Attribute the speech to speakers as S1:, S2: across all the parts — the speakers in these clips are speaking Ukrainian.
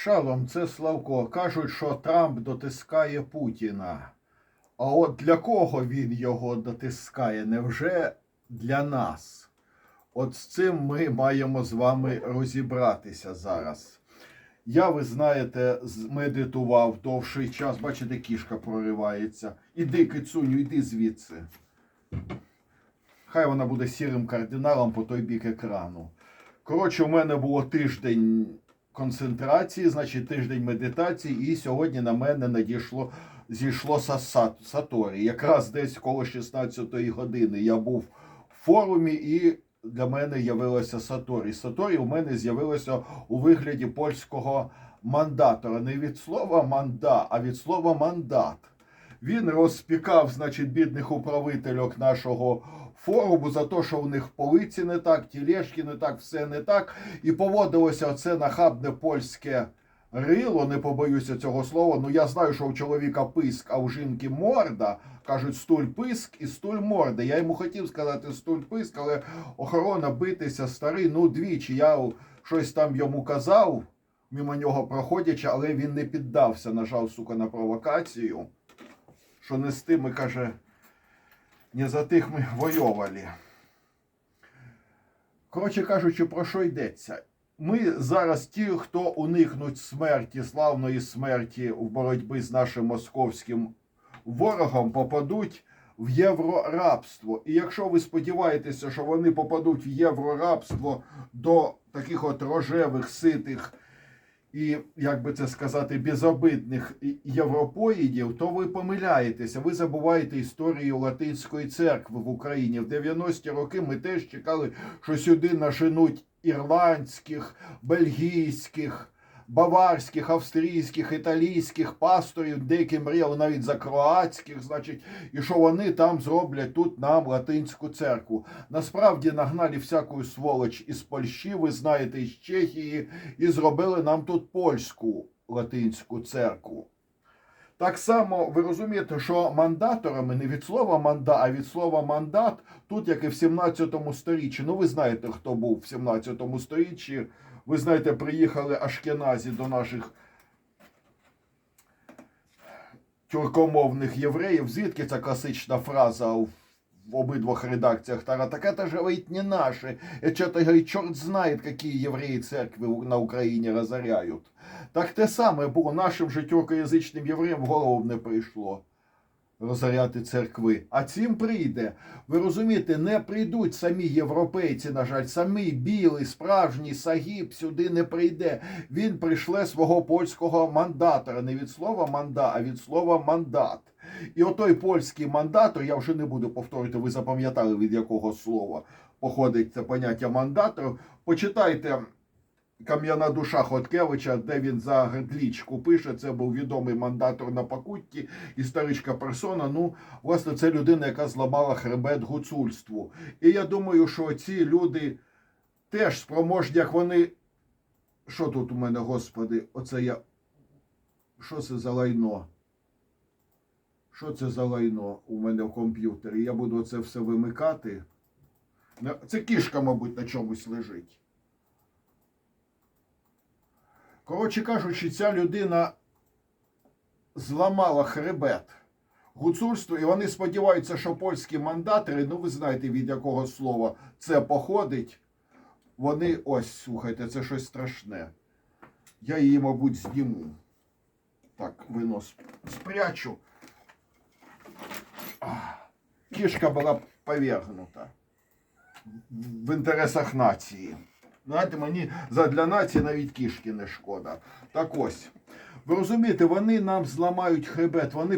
S1: Шалом, це Славко. Кажуть, що Трамп дотискає Путіна. А от для кого він його дотискає? Невже для нас? От з цим ми маємо з вами розібратися зараз. Я, ви знаєте, медитував довший час. Бачите, кішка проривається. Іди, кицуню, іди звідси. Хай вона буде сірим кардиналом по той бік екрану. Коротше, у мене було тиждень концентрації, значить тиждень медитації, і сьогодні на мене надійшло зійшло са- Саторі. Якраз десь коло 16-ї години я був в форумі, і для мене явилося Саторі. Саторі у мене з'явилося у вигляді польського мандатора. Не від слова манда, а від слова мандат. Він розпікав, значить, бідних управительок нашого форуму за те, що у них полиці не так, тілешки не так, все не так. І поводилося оце нахабне польське рило, не побоюся цього слова. Ну я знаю, що у чоловіка писк, а у жінки морда. Кажуть, стуль писк і стуль морда. Я йому хотів сказати стуль писк, але охорона битися старий, ну двічі. Я щось там йому казав, мимо нього проходячи, але він не піддався, нажав, сука, на провокацію. Що не з тими, каже, не за тих ми воювали. Коротше кажучи, про що йдеться? Ми зараз ті, хто уникнуть смерті, славної смерті в боротьбі з нашим московським ворогом, попадуть в єврорабство. І якщо ви сподіваєтеся, що вони попадуть в єврорабство до таких от рожевих, ситих і, як би це сказати, безобидних європоїдів, то ви помиляєтеся. Ви забуваєте історію Латинської церкви в Україні. В 90-ті роки ми теж чекали, що сюди наженуть ірландських, бельгійських, баварських, австрійських, італійських пасторів, деякі мріяли навіть за кроатських, значить, і що вони там зроблять тут нам латинську церкву. Насправді нагнали всяку сволоч із Польщі, ви знаєте, із Чехії, і зробили нам тут польську латинську церкву. Так само ви розумієте, що мандаторами не від слова манда, а від слова мандат, тут як і в 17 сторіччі. Ну, ви знаєте, хто був в 17 сторіччі. Ви знаєте, приїхали Ашкеназі до наших тюркомовних євреїв. Звідки ця класична фраза в обидвох редакціях Тара? Так это же ведь не наши. Это, говорит, черт знает, какие евреи церкви на Україні разоряют. Так те саме було нашим же тюркоязичним євреям в голову не прийшло розоряти церкви. А цим прийде. Ви розумієте, не прийдуть самі європейці, на жаль, самий білий, справжній Сагіб сюди не прийде. Він прийшле свого польського мандатора. Не від слова манда, а від слова мандат. І отой польський мандатор, я вже не буду повторювати, ви запам'ятали від якого слова походить це поняття мандатор. Почитайте Кам'яна душа Хоткевича, де він за Гредлічку пише, це був відомий мандатор на Покутті, історичка персона. Ну, власне, це людина, яка зламала хребет гуцульству. І я думаю, що ці люди теж спроможні, як вони. Що тут у мене, господи, оце я. Що це за лайно? Що це за лайно у мене в комп'ютері? Я буду це все вимикати. Це кішка, мабуть, на чомусь лежить. Коротше кажучи, ця людина зламала хребет гуцульству, і вони сподіваються, що польські мандатори, ну ви знаєте від якого слова це походить. Вони ось, слухайте, це щось страшне. Я її, мабуть, зніму. Так, винос спрячу. Кішка була повергнута в інтересах нації. Знаєте, мені для нації навіть кішки не шкода. Так ось. Ви розумієте, вони нам зламають хребет, вони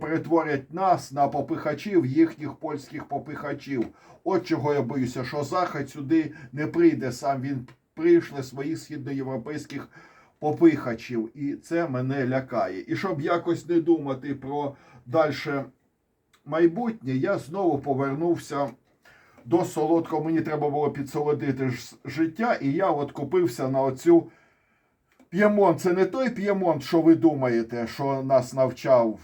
S1: перетворять нас на попихачів, їхніх польських попихачів. От чого я боюся, що Захід сюди не прийде сам. Він прийшле своїх східноєвропейських попихачів, і це мене лякає. І щоб якось не думати про дальше майбутнє, я знову повернувся до солодкого мені треба було підсолодити життя, і я от купився на оцю п'ємонт. Це не той п'ємонт, що ви думаєте, що нас навчав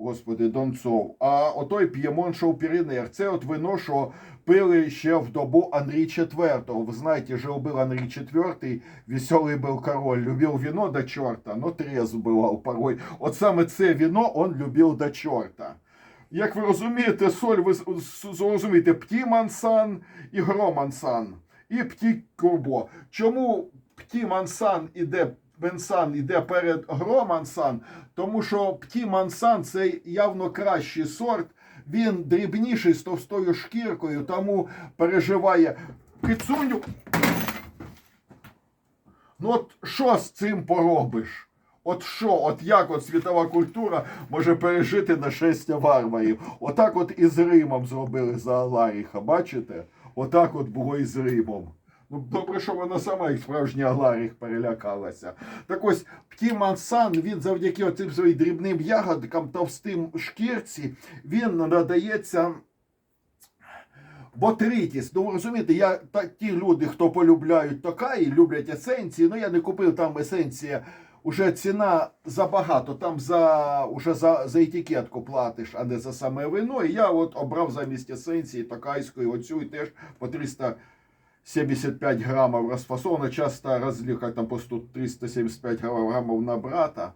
S1: господи, Донцов. А отой П'ємон Шоупірінер. Це от вино, що пили ще в добу Андрій IV. Ви знаєте, жил был Андрій IV, веселий був король, любив вино до чорта, но трезв бував порой. От саме це вино он любив до чорта. Як ви розумієте, соль, ви зрозумієте, Пті Мансан і Гро Мансан, і Пті Курбо. Чому Пті Мансан іде, Менсан іде перед Гро Мансан? Тому що Пті Мансан це явно кращий сорт, він дрібніший з товстою шкіркою, тому переживає кицуню. Ну от що з цим поробиш? От що, от як от світова культура може пережити нашестя варварів? Отак от і з Римом зробили за Аларіха, бачите? Отак от було і з Римом. Ну, добре, що вона сама, як справжній Аларіх, перелякалася. Так ось Мансан, він завдяки оцим своїм дрібним ягодкам, товстим шкірці, він надається Ботритіс, ну ви розумієте, я та ті люди, хто полюбляють Токаї, люблять есенції. Ну я не купив там есенція. Уже ціна забагато, там за уже за, за етикетку платиш, а не за саме вино. І я от обрав замість есенції токайської оцю і теж по 375 грамів розфасовано. Часто розліка там по 100 375 грамів на брата.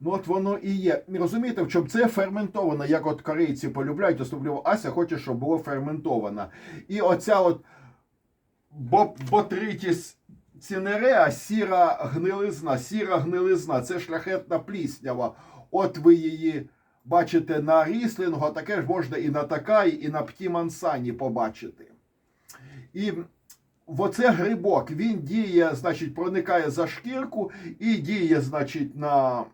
S1: Ну от воно і є. Розумієте, в чому це ферментовано, як от корейці полюбляють, особливо Ася хоче, щоб було ферментовано. І оця от бо- ботритіс цінереа, сіра гнилизна, сіра гнилизна, це шляхетна пліснява. От ви її бачите на ріслінгу, а таке ж можна і на такаї, і на птімансані побачити. І оце грибок, він діє, значить, проникає за шкірку і діє, значить, на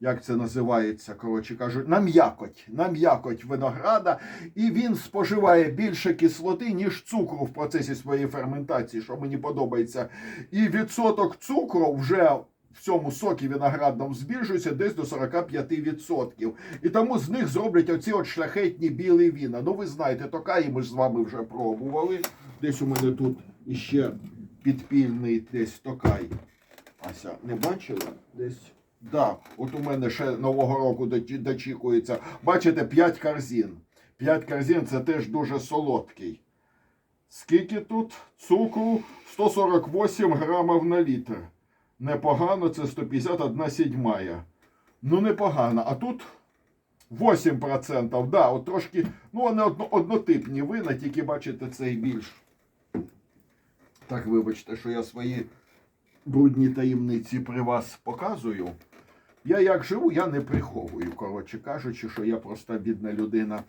S1: як це називається, коротше кажуть, на м'якоть, на м'якоть винограда, і він споживає більше кислоти, ніж цукру в процесі своєї ферментації, що мені подобається. І відсоток цукру вже в цьому сокі виноградному збільшується десь до 45%. І тому з них зроблять оці от шляхетні білі віна. Ну, ви знаєте, токаї ми ж з вами вже пробували. Десь у мене тут іще підпільний десь токай. Ася, не бачила? Десь. Да, от у мене ще нового року дочікується. Бачите, 5 корзин. 5 корзин це теж дуже солодкий. Скільки тут? Цукру 148 грамів на літр. Непогано, це 151 сідьмая. Ну, непогано. А тут 8%. Да, от трошки, ну, вони одно, однотипні вина, тільки бачите, цей більш. Так, вибачте, що я свої брудні таємниці при вас показую. Я як живу, я не приховую, коротше кажучи, що я просто бідна людина.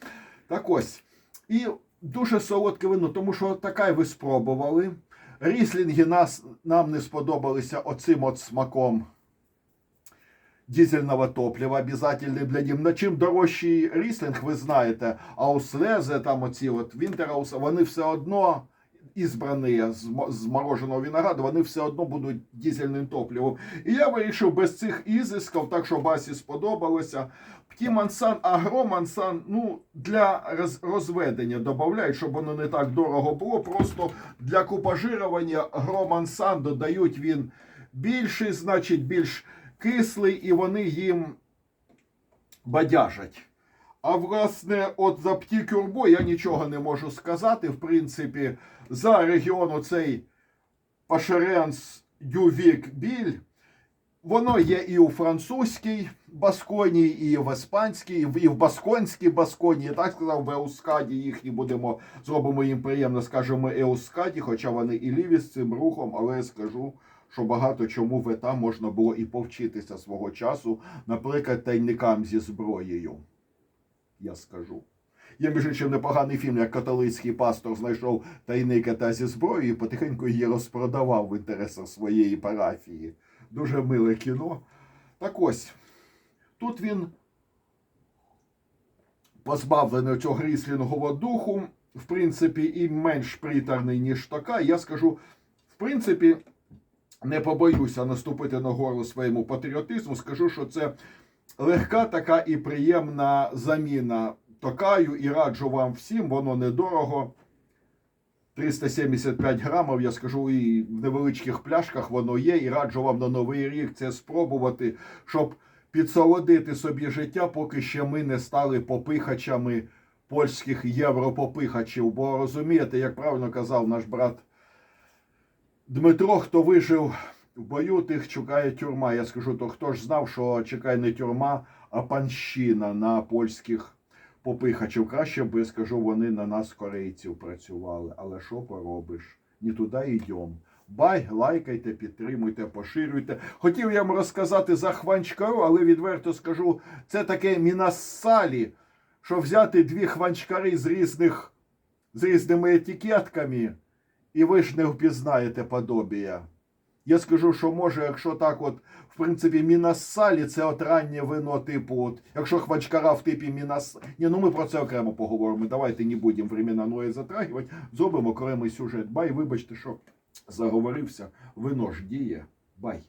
S1: Так ось. І дуже солодке вино, тому що таке ви спробували. Ріслінги нас, нам не сподобалися оцим от смаком дизельного топлива, обязательний для ним. На чим дорожчий ріслінг, ви знаєте, ауслезе, там оці от вінтераус, вони все одно ізбрані з мороженого винограду, вони все одно будуть дизельним топливом. І я вирішив без цих ізисків, так що Басі сподобалося. Пті Мансан, Агро Мансан, ну, для роз- розведення додають, щоб воно не так дорого було. Просто для купажирування Агро Мансан додають він більший, значить, більш кислий, і вони їм бадяжать. А власне, от за Пті Кюрбо я нічого не можу сказати. В принципі, за регіон оцей Пашеренс Дювік Біль. Воно є і у французькій Басконії, і в іспанській, і в Басконській Басконії. Так сказав, в Еускаді їхні будемо, зробимо їм приємно, скажемо Еускаді, хоча вони і ліві з цим рухом, але я скажу, що багато чому в ета можна було і повчитися свого часу, наприклад, тайникам зі зброєю. Я скажу. Є між іншим непоганий фільм, як католицький пастор знайшов тайника та зі зброєю і потихеньку її розпродавав в інтересах своєї парафії. Дуже миле кіно. Так ось, тут він позбавлений цього ріслінгового духу, в принципі, і менш приторний, ніж така. Я скажу, в принципі, не побоюся наступити на горло своєму патріотизму. Скажу, що це легка така і приємна заміна токаю, і раджу вам всім, воно недорого. 375 грамів, я скажу, і в невеличких пляшках воно є, і раджу вам на новий рік це спробувати, щоб підсолодити собі життя, поки ще ми не стали попихачами польських європопихачів. Бо розумієте, як правильно казав наш брат Дмитро, хто вижив в бою, тих чекає тюрма. Я скажу, то хто ж знав, що чекає не тюрма, а панщина на польських попихачів. Краще би, скажу, вони на нас, корейців, працювали. Але що поробиш? Не туди йдемо. Бай, лайкайте, підтримуйте, поширюйте. Хотів я вам розказати за хванчкару, але відверто скажу, це таке мінассалі, що взяти дві хванчкари з різних з різними етикетками, і ви ж не впізнаєте подобія. Я скажу, що може, якщо так, от, в принципі, мінассалі це от раннє вино, типу, от, якщо хвачкара в типі мінас... Ні, ну ми про це окремо поговоримо. Давайте не будемо времена ної затрагувати. Зробимо окремий сюжет. Бай, вибачте, що заговорився. Вино ж діє. Бай.